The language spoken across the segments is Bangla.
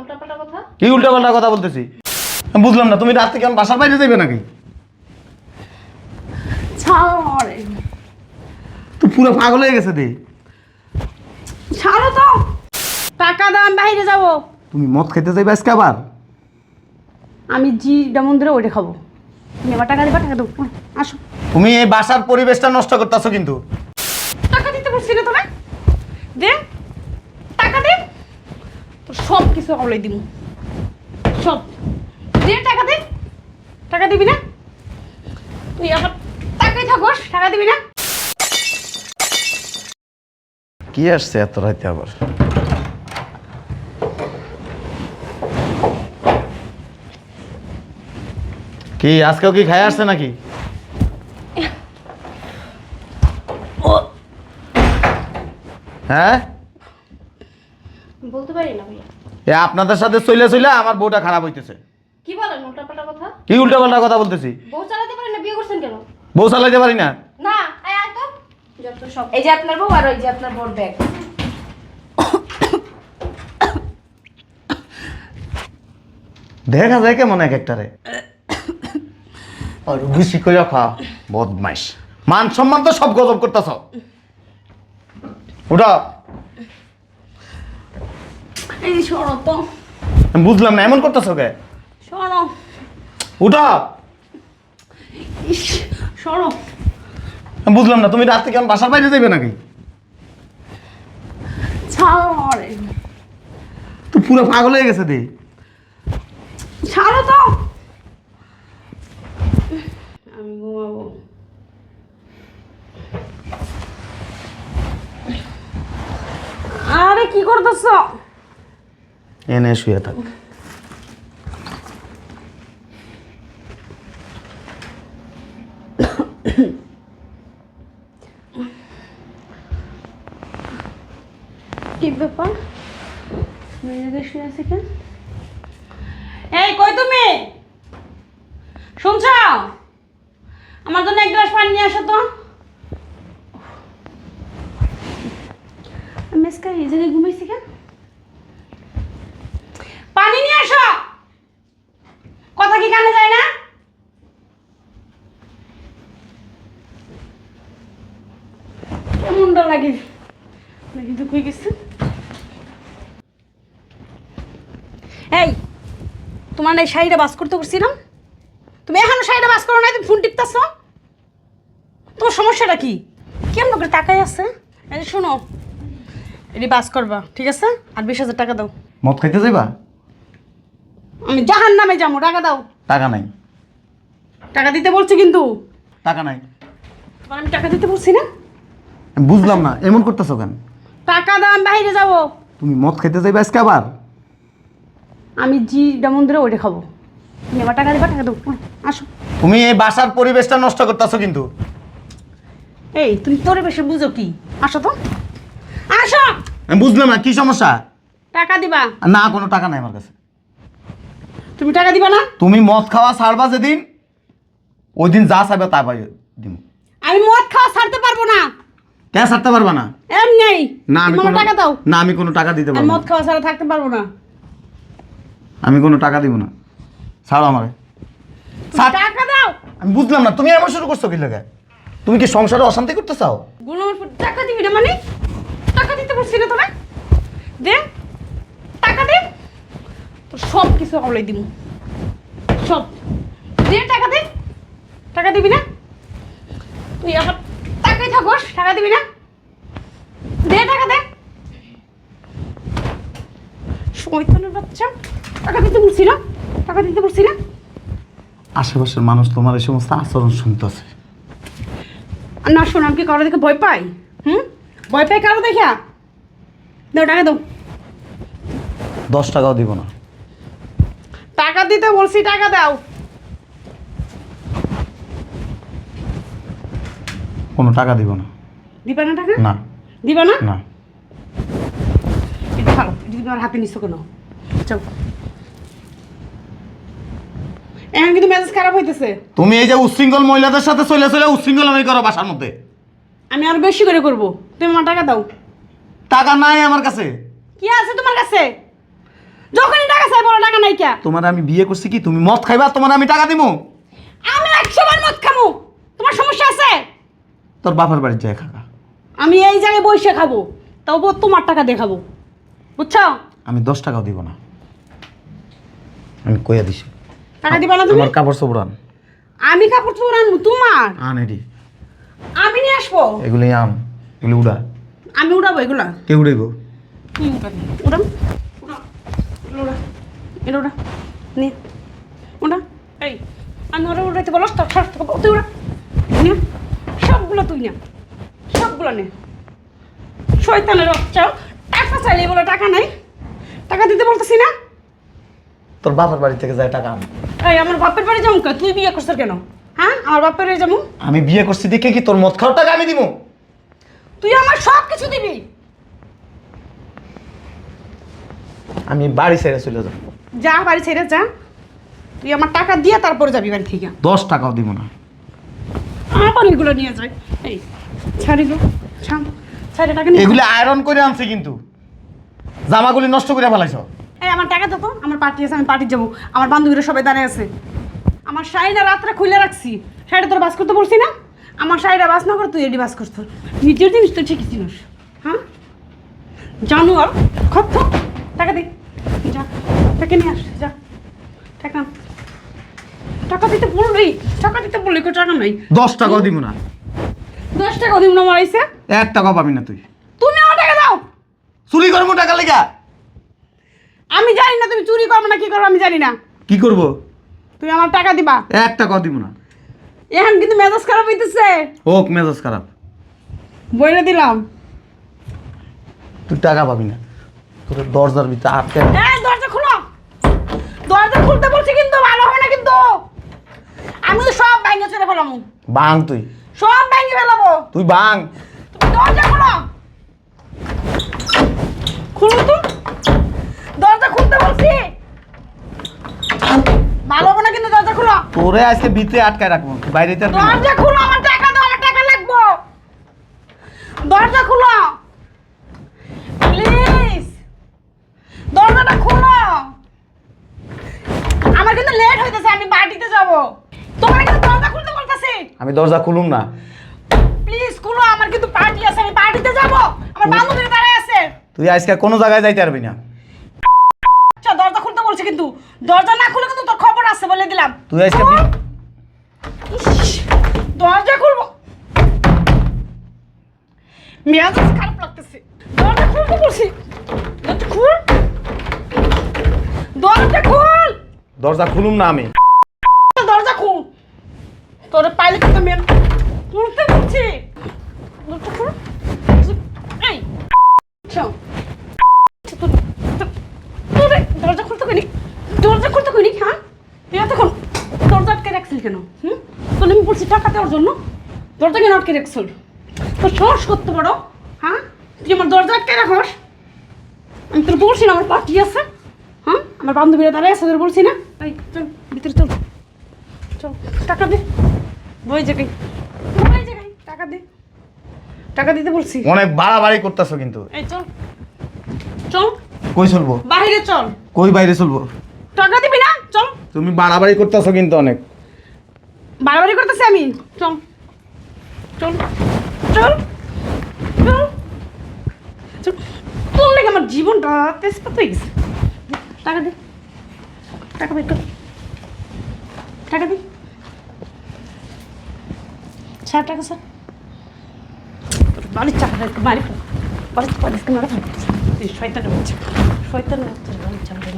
উল্টাপাল্টা কথা? কি উল্টা পাল্টা কথা বলতেছি? বুঝলাম না তুমি রাত আমার বাসার বাইরে যাবে নাকি? ছাড়ে তো পুরো পাগল হয়ে গেছে দে ছাড়ো তো। টাকা দাম বাইরে যাব। তুমি মদ খেতে যাইবে আজকে আবার? আমি জি যেমন ধরে ওইটা খাব। তুমি এবার টাকা দিবা টাকা দেবো আসো। তুমি এই বাসার পরিবেশটা নষ্ট করতেছো কিন্তু টাকা দিতে পারছি না তোরা দে টাকা দে তোর সব কিছু আমলাই দিব। সব। দে টাকা দে। টাকা দিবি না? তুই আবার টাকাই থাকস টাকা দিবি না? কি আসছে এত রাতে আবার? কি আজকেও কি খাই আসছে নাকি? হ্যাঁ? বলতে পারি না ভাইয়া। এ আপনাদের সাথে চলে চলে আমার বউটা খারাপ হইতেছে। কি বলেন উল্টাপাল্টা কথা? কি উল্টা পাল্টা কথা বলতেছি? বউ চালাতে পারেন না বিয়ে করছেন কেন? বউ চালাইতে পারি না। না আয় আয় তো। যত সব এই যে আপনার বউ আর ওই যে আপনার বোর ব্যাগ দেখা যায় কেমন এক একটারে। আর বেশি করে খা বদমাইশ। মান সম্মান তো সব গজব করতেছ। ওটা এই শোনো তো আমি বুঝলাম না এমন করতেছ কে? শোনো উঠা ইস শোনো আমি বুঝলাম না তুমি রাত থেকে আমার বাসার বাইরে যাবে নাকি? ছাড়ো রে তো পুরো পাগল হয়ে গেছে দে ছাড়ো তো। আমি ঘুমাবো। আরে কি করতেছ? এনে শুয়ে থাক। কি ব্যাপার? মেয়েদের শুয়ে আছে কেন? এই কই তুমি? শুনছ? আমার জন্য এক গ্লাস পানি নিয়ে আসো তো। আমি আজকে এই জায়গায় ঘুমাইছি কেন পানি নিয়ে আসো কথা কি কানে যায় না কেমনটা লাগে নাকি তো কই গেছে এই তোমার এই শাড়িটা বাস করতে করছিলাম। তুমি এখনও শাড়িটা বাস করো না তুমি ফোন টিপতেছ? তোমার সমস্যাটা কি? কেমন করে টাকাই আছে? এই শোনো এটি বাস করবা ঠিক আছে? আর বিশ হাজার টাকা দাও। মদ খাইতে যাইবা? আমি জাহান নামে যাব টাকা দাও। টাকা নাই। টাকা দিতে বলছি কিন্তু। টাকা নাই। তোমার আমি টাকা দিতে বলছি না? বুঝলাম না এমন করতেছ কেন? টাকা দাও আমি বাইরে যাব। তুমি মদ খাইতে যাইবা আজকে আবার? আমি জি যেমন ধরে ওইটা খাব। তুমি টাকা দিবা টাকা দাও আসো। তুমি এই বাসার পরিবেশটা নষ্ট করতেছো কিন্তু। এই তুমি পরিবেশে বুঝো কি? আসো তো। আসো। আমি বুঝলাম না কি সমস্যা? টাকা দিবা। না কোনো টাকা নাই আমার কাছে। তুমি টাকা দিবা না? তুমি মদ খাওয়া ছাড়বা যেদিন ওই দিন যা চাইবে তা পাই দিব আমি মদ খাওয়া ছাড়তে পারব না। কে ছাড়তে পারবা না? এমনি। না আমি কোনো টাকা দাও। না আমি কোনো টাকা দিতে পারব মদ খাওয়া ছাড়া থাকতে পারব না। আমি কোনো টাকা দিব না। ছাড়ো আমারে। ছাড়। টাকা দাও। আমি বুঝলাম না তুমি এমন শুরু করছ কি লাগে? তুমি কি সংসারে অশান্তি করতে চাও? উপর টাকা দিবি না মানে? টাকা দিতে পারছি না তোরা দে টাকা দে। তোর সব কিছু আমলাই দিব। সব। দে টাকা দে। টাকা দিবি না? তুই আবার টাকাই থাকস টাকা দিবি না? দে টাকা দে। শয়তানের বাচ্চা। টাকা দিতে বলছি না টাকা দিতে বলছি না আশেপাশের মানুষ তোমার এই সমস্ত আচরণ শুনতেছে। আর না শোন আমি কি কারও দেখে ভয় পাই? হুম? ভয় পাই কারও দেখা? দাও টাকা দাও। দশ টাকাও দিব না। টাকা দিতে বলছি টাকা দাও। কোনো টাকা দিব না। দিবা না টাকা? না। দিবা না? না। তুমি আমার হাতে নিচ্ছ কেন? চল এখন কিন্তু মেজাজ খারাপ হইতেছে। তুমি এই যে উচ্ছৃঙ্খল মহিলাদের সাথে চলে চলে উচ্ছৃঙ্খল আমি করো বাসার মধ্যে। আমি আরও বেশি করে করব। তুমি আমার টাকা দাও। টাকা নাই আমার কাছে। কি আছে তোমার কাছে? যখনই টাকা চাই বলো টাকা নাই কে? তোমার আমি বিয়ে করছি কি? তুমি মদ খাইবা তোমার আমি টাকা দিব আমি একশো বার মদ খামু। তোমার সমস্যা আছে? তোর বাপের বাড়ির যায় খাকা আমি এই জায়গায় বসে খাব তবু তোমার টাকা দিয়ে খাব বুঝছ? আমি দশ টাকাও দিব না। আমি কইয়া দিছি। টাকা দিবা না তুমি? আমার কাপড় চোপড় আন। আমি কাপড় চোপড় আনব তোমার? আন এটি আমি নিয়ে আসব? এগুলি আন এগুলি উড়া। আমি উড়াবো এগুলা? কে উড়াইব? তুমি উড়াবি উড়াম। উড়া। এটা উড়া। নে। উড়া। এই আমি ওরা উড়াইতে বলো তুই উড়া। নে। সবগুলো তুই না। সবগুলো নে। শয়তানের বাচ্চা। টাকা চাইলে বলে টাকা নাই। টাকা দিতে বলতেছি না? তোর বাপের বাড়ি থেকে যায় টাকা আন। এই আমার বাপের বাড়ি যাব কে তুই বিয়ে করছিস কেন? হ্যাঁ? আমার বাপের বাড়ি যাব? আমি বিয়ে করছি দেখে কি তোর মদ খাওয়ার টাকা আমি দিব? তুই আমার সব কিছু দিবি। আমি বাড়ি ছেড়ে চলে যাব। যা বাড়ি ছেড়ে যা। তুই আমার টাকা দিয়ে তারপরে যাবি বাড়ি থেকে। দশ টাকাও দিব না। আবার এগুলো নিয়ে যায় এই ছাড় এগুলো। ছাড়। ছাড়ে টাকা এগুলি আয়রন করে আনছি কিন্তু। জামাগুলি নষ্ট করে ফেলাইছ। এই আমার টাকা দেবো আমার পার্টি আছে আমি পার্টি যাব। আমার বান্ধবীরা সবাই দাঁড়িয়ে আছে। আমার শাড়িটা রাত্রে খুলে রাখছি। শাড়িটা তোর বাস করতে বলছি না? আমার শাড়িটা বাস না করে তুই এটি বাস করতো নিজের জিনিস তো ঠিকই চিনিস হ্যাঁ? জানো আর খপ টাকা দে। যা টাকা নিয়ে আস যা। টাকা টাকা দিতে বললি টাকা দিতে বললি কেউ টাকা নাই? দশ টাকাও দিব না। দশ টাকা দিন না মারাইছে। এক টাকাও পাবি না তুই তুমি আমার টাকা দাও চুরি করব টাকা লেগা? আমি জানি না তুমি চুরি করবে না কি করবে আমি জানি না। কি করব? তুমি আমার টাকা দিবা। এক টাকাও দিব না। এখন কিন্তু মেজাজ খারাপ হইতেছে। হোক মেজাজ খারাপ। বইলে দিলাম। তুই টাকা পাবি না। তোর দরজার ভিতরে আটকে এই দরজা খুলো। দরজা খুলতে বলছি কিন্তু ভালো হবে না কিন্তু। আমি তো সব ব্যাঙ্গে চলে ফেলাম। বাং তুই। সব ব্যাঙ্গে ফেলাবো। তুই বাং। দরজা খুলো। তো। দরজা খুলতে বলছি। ভালো হবে না কিন্তু দরজা খুলো। তোরে আজকে ভিতরে আটকায় রাখব বাইরে না। দরজা খুলো আমার টাকা দাও আমার টাকা লাগবো। দরজা খুলো। প্লিজ দরজাটা খুলো। আমার কিন্তু লেট হইতেছে আমি পার্টিতে যাব। তোমার কিন্তু দরজা খুলতে বলতেছি। আমি দরজা খুলুম না। প্লিজ খুলো আমার কিন্তু পার্টি আছে আমি পার্টিতে যাব। আমার বান্ধবী দাঁড়ায় আছে তুই আজকে কোনো জায়গায় যাইতে পারবি না। আচ্ছা দরজা খুলতে বলছি কিন্তু। দরজা না খুলে কিন্তু তোর খবর আছে বলে দিলাম। তুই আজকে বি- ইস, দরজা খুলবো। মেয়াজ খারাপ লাগতেছে। দরজা খুলতে বলছি। দরজা খুল। দরজা খুল। দরজা খুলুম না আমি। দরজা খুল। তোর পাইলে কিন্তু মেন খুলতে বলছি। দরজা খুল এই চল তোর- তোর- তোরে দরজা খুলতে কইনি দরজা খুলতে কইনি হ্যাঁ তুই এতক্ষণ কেন? হুম? তোর আমি বলছি টাকা দেওয়ার জন্য। দরজা কেন আটকে রাখছিল তোর সাহস করতে পারো। হ্যাঁ? তুই আমার দরজা আটকে রাখস। আমি তোর বলছি না আমার পার্টি আছে। হ্যাঁ? আমার বান্ধবীরা দাঁড়ায় আছে তোর বলছি না। এই চল ভিতরে চল। চল টাকা দে। বই জায়গায়। বই জায়গায় টাকা দে। টাকা দিতে বলছি। অনেক বাড়াবাড়ি করতেছো কিন্তু। এই চল। চল। কই চলবো? বাইরে চল। কই বাইরে চলবো? টাকা দিবি না? চল। তুমি বাড়াবাড়ি করতেছো কিন্তু অনেক। বাড়াবাড়ি করতেছি আমি। চল। চল। চল। চল। চল। আমার জীবনটা তেজপাত হয়ে গেছে। টাকা দে। টাকা বের কর। টাকা দে। স্যার টাকা স্যার বাড়ির চাকা বাড়ি বাড়ির বাড়ির এই শয়তানের বাচ্চা। শয়তানের বাচ্চা বাড়ির চাকা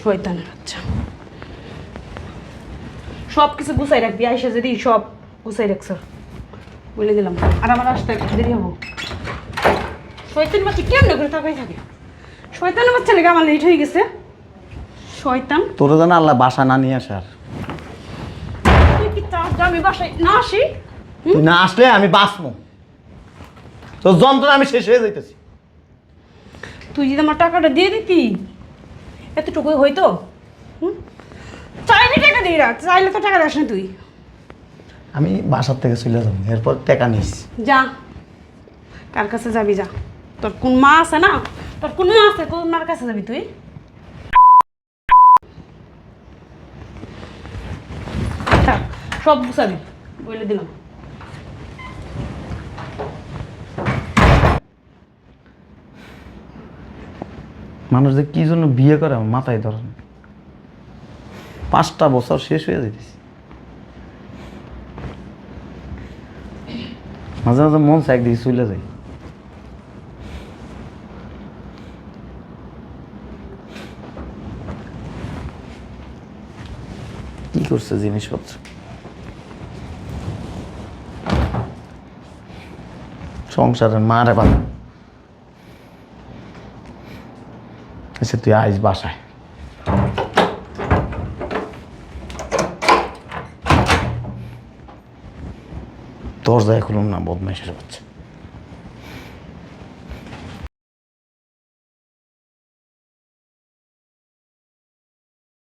শয়তানের বাচ্চা। সব কিছু গুছাই রাখবি আইসা যদি সব গুছাই রাখছ। বলে দিলাম। আর আমার আসতে দেরি হব। শয়তান বাচ্চা কেমন করে তাকাই থাকে? শয়তানের বাচ্চা লেগে আমার লেট হয়ে গেছে? শয়তান? তোর যেন আল্লাহ বাসা না নিয়ে আসে আর তুই কি চাস যে আমি বাসায় না আসি? তুই না আসলে আমি বাঁচবো। তোর যন্ত্রণা আমি শেষ হয়ে যাইতেছি। তুই যদি আমার টাকাটা দিয়ে দিতি এতটুকুই হইতো? হুম? চাইলে টাকা দিয়ে রাখ চাইলে তো টাকা দাস না তুই। আমি বাসার থেকে চলে যাব এরপর টাকা নিস। যা কার কাছে যাবি যা। তোর কোন মা আছে না? তোর কোন মা আছে কোন মার কাছে যাবি তুই? থাক, সব বুঝাবি বলে দিলাম। মানুষ যে কি জন্য বিয়ে করে মাথায় ধরে না। পাঁচটা বছর শেষ হয়ে যেতেছে মাঝে মাঝে মন চাই একদিকে চলে যায় কি করছে জিনিসপত্র? সংসারের মারে বাবা আচ্ছা তুই আইস বাসায়। দরজায় খুলুন না বদমাইশের বাচ্চা